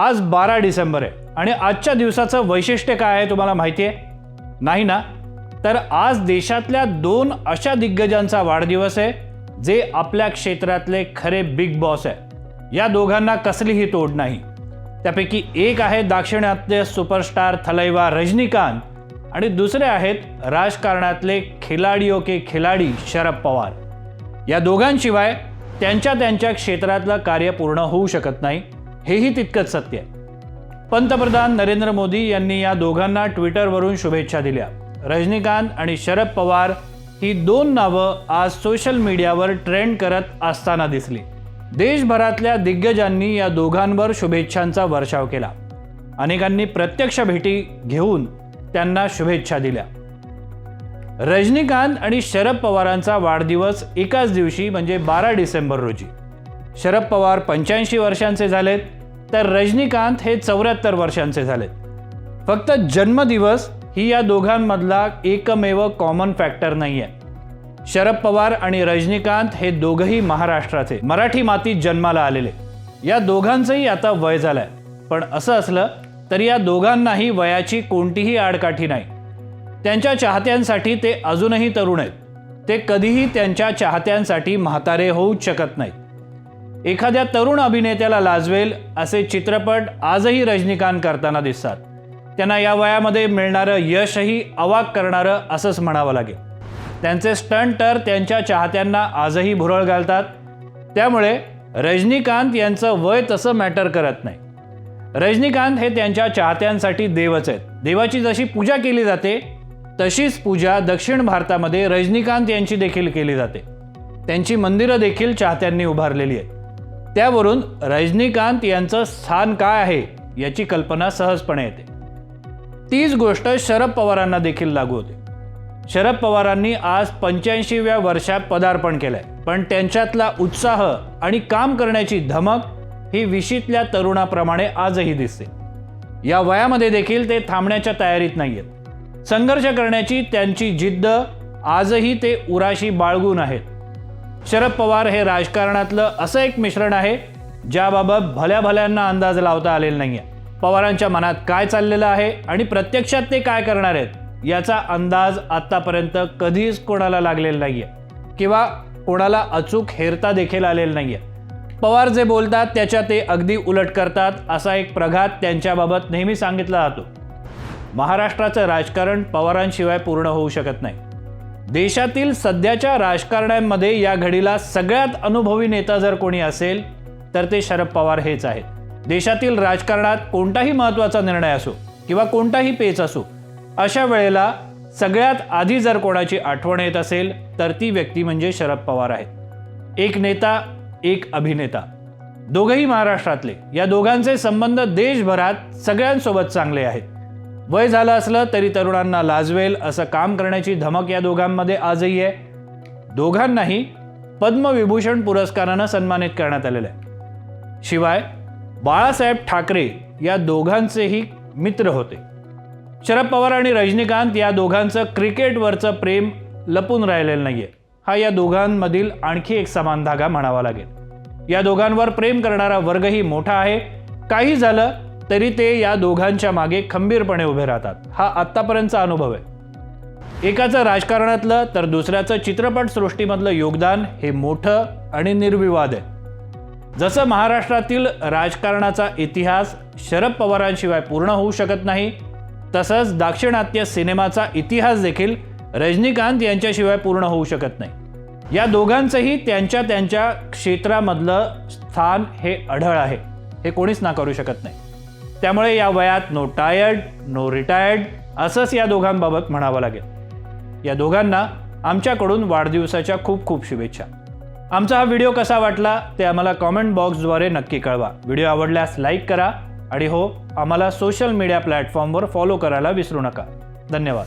आज बारा डिसेंबर आहे. आणि आजच्या दिवसाचं वैशिष्ट्य काय आहे तुम्हाला माहिती आहे? नाही ना? तर आज देशातल्या दोन अशा दिग्गजांचा वाढदिवस आहे जे आपल्या क्षेत्रातले खरे बिग बॉस आहे. या दोघांना कसलीही तोड नाही. त्यापैकी एक आहे दाक्षिणात्य सुपरस्टार थलैवा रजनीकांत आणि दुसरे आहेत राजकारणातले खिलाडियो के खिलाडी शरद पवार. या दोघांशिवाय त्यांच्या त्यांच्या क्षेत्रातलं कार्य पूर्ण होऊ शकत नाही. हेही तितकंच सत्य आहे. पंतप्रधान नरेंद्र मोदी यांनी या दोघांना ट्विटरवरून शुभेच्छा दिल्या. रजनीकांत आणि शरद पवार ही दोन नावं आज सोशल मीडियावर ट्रेंड करत असताना दिसली. देशभरातल्या दिग्गजांनी या दोघांवर शुभेच्छांचा वर्षाव केला. अनेकांनी प्रत्यक्ष भेटी घेऊन त्यांना शुभेच्छा दिल्या. रजनीकांत आणि शरद पवारांचा वाढदिवस एकाच दिवशी म्हणजे बारा डिसेंबर रोजी. शरद पवार पंच्याऐंशी वर्षांचे झालेत तर रजनीकांत हे चौऱ्याहत्तर वर्षांचे झालेत. फक्त जन्मदिवस ही या दोघांमधला एकमेव कॉमन फॅक्टर नाही आहे शरद पवार आणि रजनीकांत हे दोघंही महाराष्ट्राचे मराठी मातीत जन्माला आलेले. या दोघांचंही आता वय झालंय. पण असं असलं तरी या दोघांनाही वयाची कोणतीही आडकाठी नाही. त्यांच्या चाहत्यांसाठी ते अजूनही तरुण आहेत. ते कधीही त्यांच्या चाहत्यांसाठी म्हातारे होऊच शकत नाहीत. एखाद्या तरुण अभिनेत्याला लाजवेल असे चित्रपट आजही रजनीकांत करताना दिसतात. त्यांना या वयामध्ये मिळणारं यशही अवाक करणारं असंच म्हणावं लागेल. त्यांचे स्टंट तर त्यांच्या चाहत्यांना आजही भुरळ घालतात. त्यामुळे रजनीकांत यांचं वय तसं मॅटर करत नाही. रजनीकांत हे त्यांच्या चाहत्यांसाठी देवच आहेत. देवाची जशी पूजा केली जाते तशीच पूजा दक्षिण भारतामध्ये रजनीकांत यांची देखील केली जाते. त्यांची मंदिरं देखील चाहत्यांनी उभारलेली आहेत. त्यावरून रजनीकांत यांचं स्थान काय आहे याची कल्पना सहजपणे येते. तीच गोष्ट शरद पवारांना देखील लागू होते. शरद पवारांनी आज पंच्याऐंशीव्या वर्षात पदार्पण केलंय. पण त्यांच्यातला उत्साह आणि काम करण्याची धमक ही विशीतल्या तरुणाप्रमाणे आजही दिसते. या वयामध्ये देखील ते थांबण्याच्या तयारीत नाही आहेत संघर्ष करण्याची त्यांची जिद्द आजही ते उराशी बाळगून आहेत. शरद पवार हे राजकारणातलं असं एक मिश्रण आहे ज्याबाबत भल्या भल्यांना अंदाज लावता आलेला नाही आहे पवारांच्या मनात काय चाललेलं आहे आणि प्रत्यक्षात ते काय करणार आहेत याचा अंदाज आत्तापर्यंत कधीच कोणाला लागलेला नाही आहे किंवा कोणाला अचूक हेरता देखील आलेला नाही आहे पवार जे बोलतात त्याच्या ते अगदी उलट करतात असा एक प्रघात त्यांच्याबाबत नेहमी सांगितला जातो. महाराष्ट्राचं राजकारण पवारांशिवाय पूर्ण होऊ शकत नाही. देशातील सध्याच्या राजकारण्यांमध्ये या घडीला सगळ्यात अनुभवी नेता जर कोणी असेल तर ते शरद पवार हेच आहेत. देशातील राजकारणात कोणताही महत्त्वाचा निर्णय असो किंवा कोणताही पेच असो अशा वेळेला सगळ्यात आधी जर कोणाची आठवण येत असेल तर ती व्यक्ती म्हणजे शरद पवार आहेत. एक नेता एक अभिनेता. दोघंही महाराष्ट्रातले. या दोघांचे संबंध देशभरात सगळ्यांसोबत चांगले आहेत. वय झालं असलं तरी तरुणांना लाजवेल असं काम करण्याची धमक या दोघांमध्ये आजही आहे. दोघांनाही पद्मविभूषण पुरस्कारानं सन्मानित करण्यात आलेलं आहे. शिवाय बाळासाहेब ठाकरे या दोघांचेही मित्र होते. शरद पवार आणि रजनीकांत या दोघांचं क्रिकेटवरचं प्रेम लपून राहिलेलं नाहीये. हा या दोघांमधील आणखी एक समान धागा म्हणावा लागेल. या दोघांवर प्रेम करणारा वर्गही मोठा आहे. काही झालं तरी ते या दोघांच्या मागे खंबीरपणे उभे राहतात. हा आत्तापर्यंतचा अनुभव आहे. एकाचं राजकारणातलं तर दुसऱ्याचं चित्रपटसृष्टीमधलं योगदान हे मोठं आणि निर्विवाद आहे. जसं महाराष्ट्रातील राजकारणाचा इतिहास शरद पवारांशिवाय पूर्ण होऊ शकत नाही तसंच दाक्षिणात्य सिनेमाचा इतिहास देखील रजनीकांत यांच्याशिवाय पूर्ण होऊ शकत नाही. या दोघांचंही त्यांच्या त्यांच्या क्षेत्रामधलं स्थान हे अढळ आहे. हे कोणीच नाकारू शकत नाही. त्यामुळे या वयात नो टायर्ड नो रिटायर्ड असंच या दोघांबाबत म्हणावं लागेल. या दोघांना आमच्याकडून वाढदिवसाच्या खूप खूप शुभेच्छा. आमचा हा व्हिडिओ कसा वाटला ते आम्हाला कॉमेंट बॉक्सद्वारे नक्की कळवा. व्हिडिओ आवडल्यास लाईक करा आणि हो आम्हाला सोशल मीडिया प्लॅटफॉर्मवर फॉलो करायला विसरू नका. धन्यवाद.